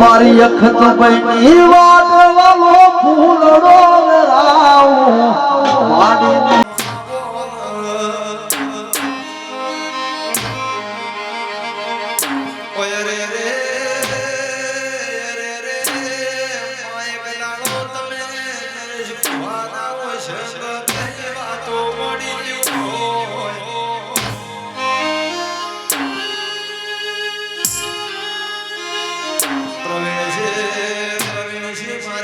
મારી અખત બની વાલો ફૂલડો રાવ. વાડીને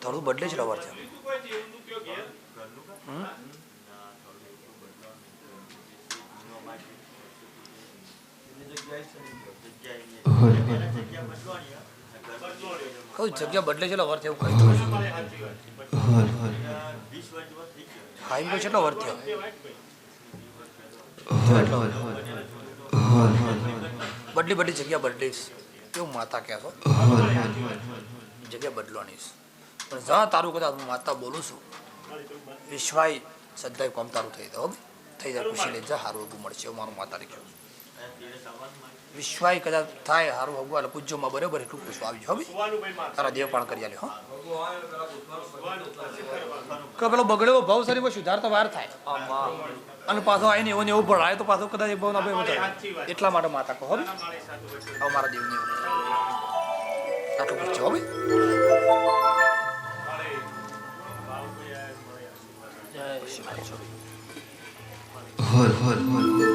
થોડું બદલે છે. રવર છે? કઈ જગ્યા બદલે છે વર્થ એવું હાઈમ તો કેટલો વર્થ થયો બદલી બદલી જગ્યા બદલીશ. કેવું માતા કહે છો? જગ્યા બદલવાની. પણ જા તારું કદાચ હું માતા બોલું છું વિશ્વાય સદાય કોમ તારું થઈ જાય, હો થઈ જાય, ખુશી લઈ જા, હારું હગું મળશે એવું મારું માતા લખ્યું વિશ્વાય કદાચ થાય, હારું હગું એટલે પૂજ્યોમાં બરાબર, એટલું પૂછવા આવી હો તારા દેવ પણ કરી આલ્યો, હો. કે પેલો બગડેલો ભાવ શરીરમાં સુધાર તો વાર થાય. અને પાછો આવીને એવો ને પણ આવે તો પાછો કદાચ એ ભાવ ના ભાઈ એટલા માટે માતા કહો, હો. હવે મારા દેવને એવું આટલું પૂછજો હો ભાઈ જય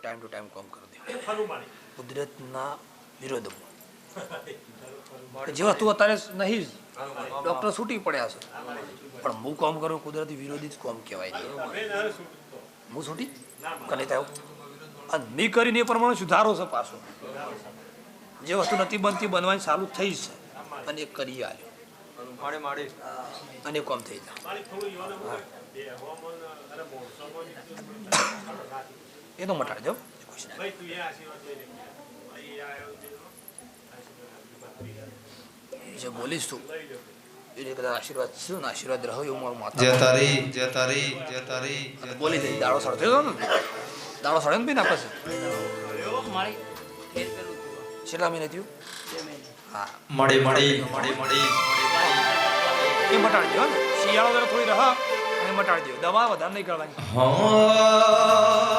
ટાઈમ ટુ ટાઈમ કામ કરી દે કુદરતના વિરોધમાં. જેવા જે વસ્તુ અત્યારે નહીં જ. ડૉક્ટર છૂટી પડ્યા છે. પણ હું કામ કરું કુદરતી વિરોધી જ કામ કહેવાય હું છૂટી? કને નહીં અને મેં કરીને એ પ્રમાણે સુધારો છે પાછો. જે વસ્તુ નથી બનતી બનવાની ચાલુ થઈ છે. અને એ કરી આવ્યો અને એ કામ થઈ જાય એ તો મટાડી દો જે બોલીશ તું આશીર્વાદ છે ને આશીર્વાદ રહ્યો એવું મારું માતા જય તારી જય તારી જય તારી બોલી થઈ દાડો હતો ને. દાડો સડે ને બી નાખે છે. છેલ્લા મહિને થયું? હા. મળી મળી મળી મળી. એ મટાડી દો ને. શિયાળો જરા થોડી રહ અને મટાડી દો દવા વધારે નહીં કરવાની. હે.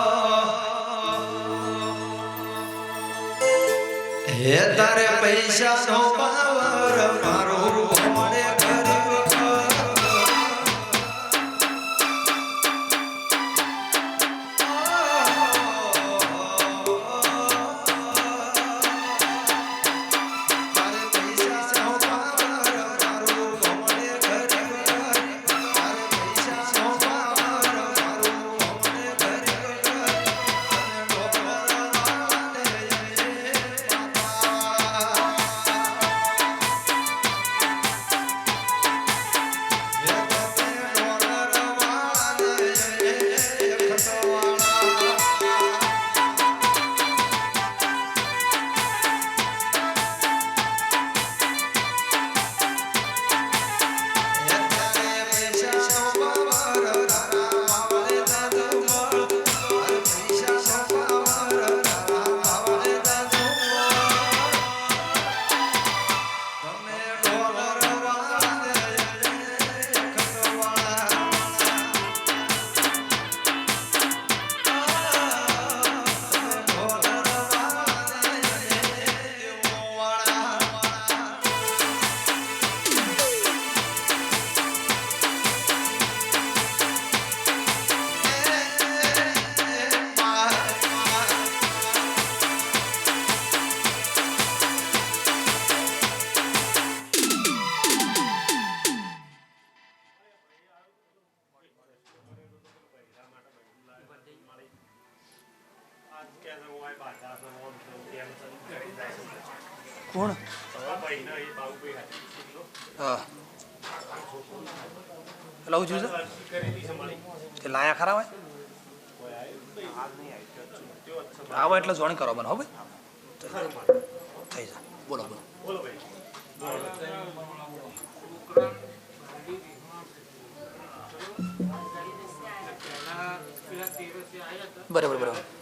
તારે પૈસા નો પાવર કોણ? હા. લઉં છું? તે લાયા ખરા હોય? આવો એટલે જોણ કરો મને, હો ભાઈ. થઈ જા બોલો બોલો. બરાબર બરાબર.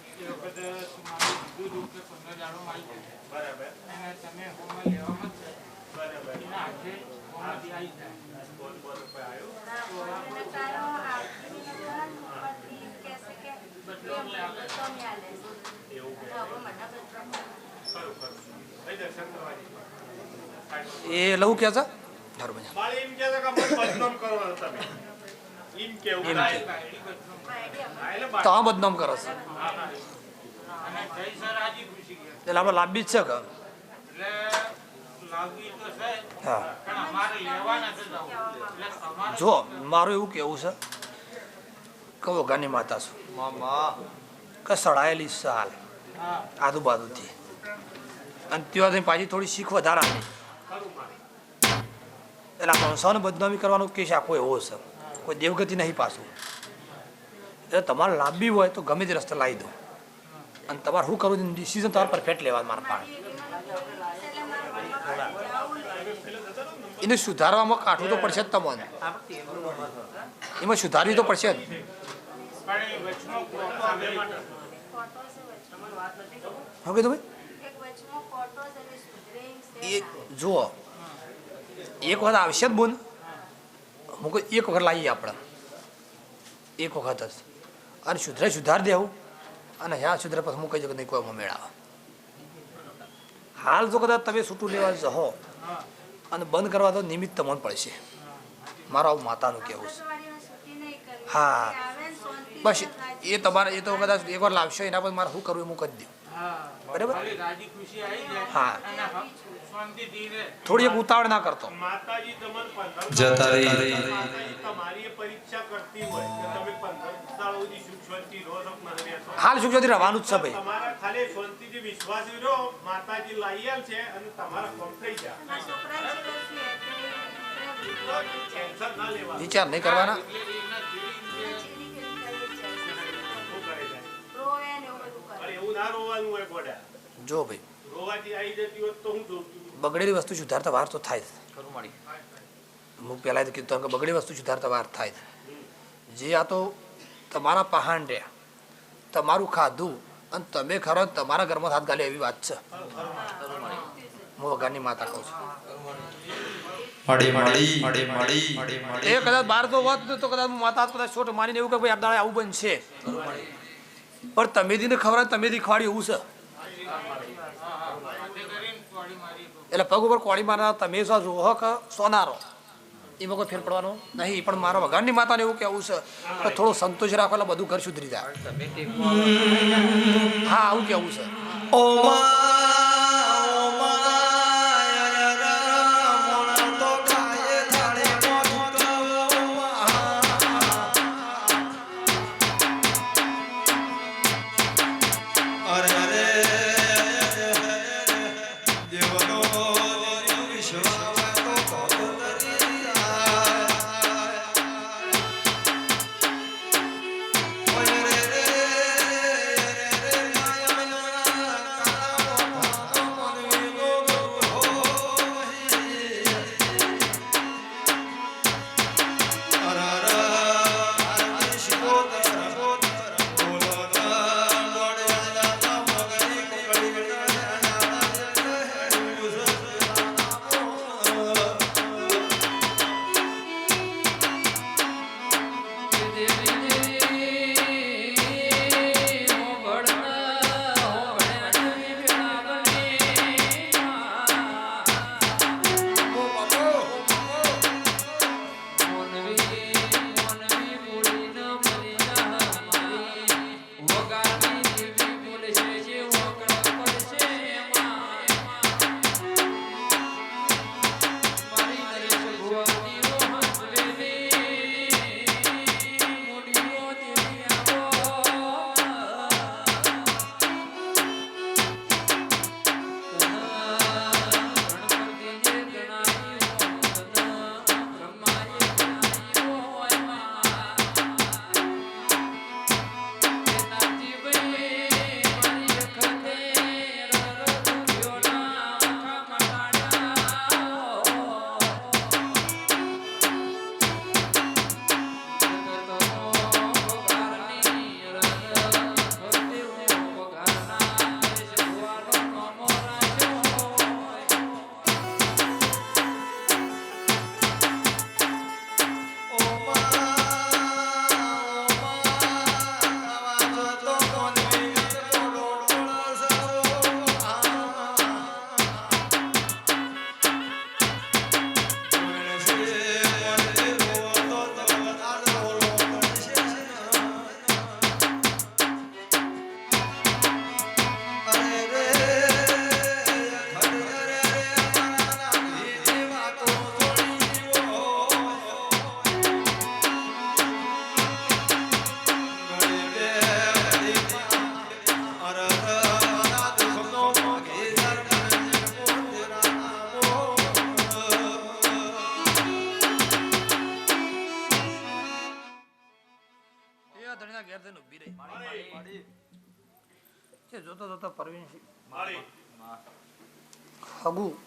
એ લઉં કે છે બરાબર. છે. મારે એમ કહેતા કે મને બદનામ કરવાનો તમે એમ કેવું એમ થાય. કે. હા, એટલે તો આ બદનામ કરો છો? જય સર હાજી કે ગયા એટલે આપણે લાંબી જ છે કે? એટલે લાગી તો છે હા. પણ અમારે લેવાના છે કે એટલે જો મારું એવું કેવું છે કે ગાની માતા છું. કે સડાયેલી હા. આજુબાજુથી. અને ત્યાંથી પાછી થોડી શીખ વધારાની. એટલે આપણે સૌને બદનામી કરવાનો કેસ આખો એવો છે. કોઈ દેવગતિ નહીં પાછું. એટલે તમારે લાંબી હોય તો ગમે તે રસ્તે લાવી દો. અને તમારે શું કરવું ડિસિઝન તમારે પરફેક્ટ લેવા મારા પાસે એને સુધારવામાં કાઢવું તો પડશે જ તમને. એમાં સુધારવી તો પડશે જ. શું કીધું ભાઈ? જુઓ, એક વખત આવશે જ બોન. હું કહું એક વખત લાવીએ આપણે. એક વખત જ. અને સુધરે સુધાર દેવું. અને હા સુધરે પછી હું કહી દઉં કે નહીં કોઈ મેળાવે હાલ જો કદાચ તમે છૂટું લેવા જહો. અને બંધ કરવા તો નિમિત્ત તમને પડશે. મારો આવું માતાનું કહેવું છે. હા. બસ એ તમારે એ તો કદાચ એકવાર લાવશો એના પર મારે શું કરવું એ હું કરી દઉં. બરાબર? હા. થોડી એક ઉતાવળ ના કરતો. માતાજી તમને પંદર જતા રહી. હાલ સુખ શાંતિ રહેવાનું જ છે ભાઈ. તમારા ખાલી શાંતિથી વિશ્વાસ રહો માતાજી લાઈ આલ છે અને તમારા કામ થઈ જાય ટેન્શન ના લેવા વિચાર નહીં કરવાના. શું કરે જાય અરે એવું હોય જો ભાઈ. રોવાથી આવી જતી હોત તો હું જોઉં છું બગડેલી વસ્તુ સુધારતા વાર તો થાય જ. હું પહેલાં જ કીધું કે બગડેલી વસ્તુ સુધારતા વાર થાય જ. જે આ તો તમારા પહાણ રહ્યા તમારું ખાધું અને તમે ખરો તમારા ઘરમાં હાથ ગાલે એવી વાત છે. હું વઘારની માતા કહું છું. એ કદાચ બાર તો હોત ને તો કદાચ હું માતા કદાચ છોટ માનીને એવું કે ભાઈ આપદાડે આવું બનશે. પણ તમે દીને ખબર તમે દી ખવાડી એવું છે. એટલે પગ ઉપર કોળી મારનાર તમે શું રોહો સોનારો. એમાં કોઈ ફેર પડવાનો નહીં પણ મારા વગાડની માતાને એવું કેવું છે કે થોડો સંતોષ રાખો એટલે બધું ઘર સુધરી જાય. હા આવું કેવું છે. ઓ હગુ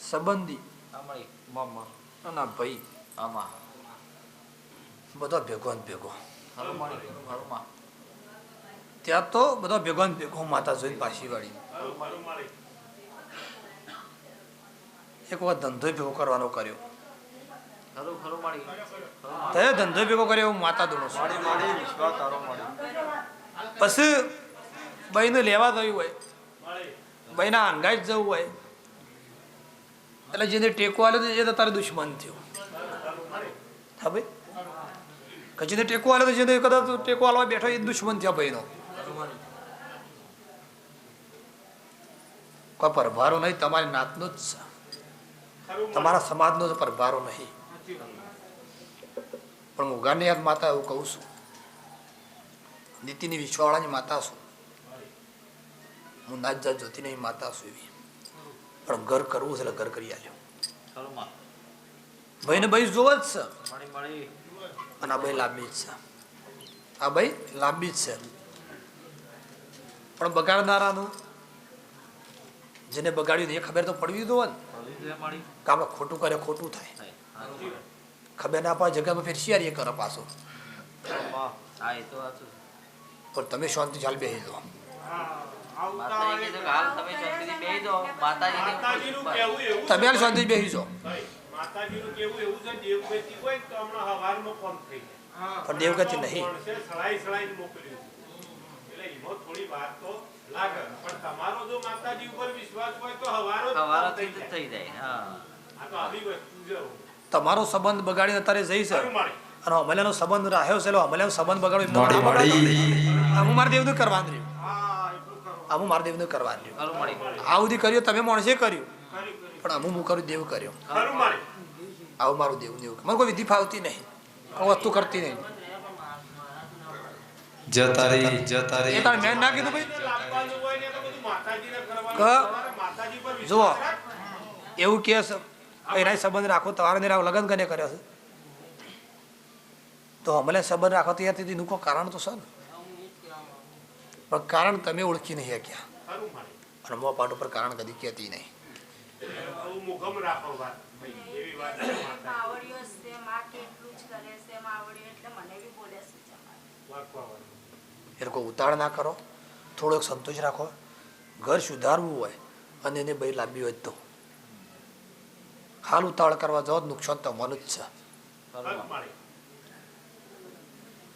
સંબંધી અને ભાઈ. આમાં. બધા ભેગો. ભેગો ત્યાં તો બધા ભેગો ભેગો માતા જોઈને પાછી વાળી. એક વખત ધંધો ભેગો કરવાનો કર્યો. તે ધંધો ભેગો કર્યો હું માતા દોડો છું. પછી ભાઈને લેવા થયું હોય ભાઈના અંગાઈ જ જવું હોય, એટલે જેને ટેકો આવ્યો એ તો તારે દુશ્મન થયો. હા ભાઈ? કે જેને ટેકો આવ્યો તો જેને કદાચ ટેકો આલવા બેઠો એ દુશ્મન થયો ભાઈનો. કોઈ પરભારો નહીં, તમારી નાતનો જ છે. તમારા સમાજનો જ પરભારો નહીં. પણ હું ગાંધીયાદ માતા એવું કહું છું. નીતિની વિશ્વાળાની માતા છું. હું નાચ જાત નહીં માતા સુવી પણ ઘર કરવું છે એટલે ઘર કરી આવ્યો ભાઈ ને ભાઈ જોવા જ છે. અને આ ભાઈ લાંબી જ છે. આ ભાઈ લાંબી જ છે. પણ બગાડનારાનું જેને બગાડ્યું એ ખબર તો પડવી દો ને. કે આપણે ખોટું કરે ખોટું થાય. ખબર ના પડે જગ્યામાં ફેર શિયારી કરો પાછો. પણ તમે શાંતિ ચાલ બેસી દો તમે હાલ શાંતિ બેસી છે? દેવગતિ હોય ને તો હમણાં હવારમાં કોમ થઈ જાય? પણ દેવગતિ નહીં. માણસે સળાઈ સળાઈને મોકલ્યું છે. એટલે એમાં થોડી વાત તો લાગે. પણ તમારો જો માતાજી ઉપર વિશ્વાસ હોય તો હવારો જ કોમ થઈ જાય? આ તો આવી વસ્તુ છે. તમારો સંબંધ બગાડીને અત્યારે જઈશ છે. અને અમલ્યાનો સંબંધ રાખ્યો છે અમલ્યાનો સંબંધ બગાડ્યો હું મારા દેવનું કરવાનું રહ્યું આમ હું મારા દેવનું કરવાનું આ સુધી કર્યું તમે માણસે કર્યું. પણ અમુક હું કરું દેવ કર્યો. આવું મારું દેવું દેવું મને કોઈ વિધિ ફાવતી નહીં. કોઈ વસ્તુ કરતી નહીં. જતા રહી જતા રહી તારે મેં ના કીધું ભાઈ? લાવવાનું હોય ને તો બધું માતાજીને કરવાનું. ક- તમારે માતાજી પર વિશ્વાસ જુઓ. એવું કે એના સંબંધ રાખો તમારે ને લગ્ન કને કર્યો છે? તો અમને સંબંધ રાખો તો ત્યાંથી એનું કોઈ કારણ તો છે ને? પણ કારણ તમે ઓળખી નહીં શક્યા. અને મોં પાટ ઉપર કારણ કદી કહેતી નહીં આવું મુખમ રાખો વાત ભાઈ, એવી વાત છે માતાજી. માવડીઓ છે માં કેટલું જ કરે છે માવડીઓ એટલે મને બી બોલે છે જમાઈ. વાગવાવાળું. એ લોકો ઉતાળ ના કરો થોડોક સંતોષ રાખો ઘર સુધારવું હોય અને એને ભાઈ લાંબી હોય તો હાલ ઉતાવળ કરવા જાઓ તો નુકસાન તમારું જ છે.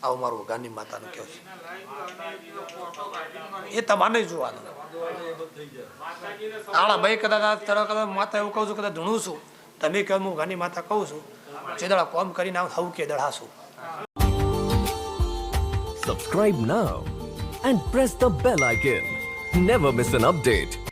આવું મારું ગાંધી માતાનું કહે છે. એ તમારે જોવાનું. આળા ભાઈ કદાચ તરફ કદાચ માતા એવું કહું છું, કદાચ ધૂણું છું. તમે કહો હું ગાંધી માતા કહું છું. દાડા કોમ કરીને આવું થવું કે દળાશું subscribe now and press the bell icon never miss an update.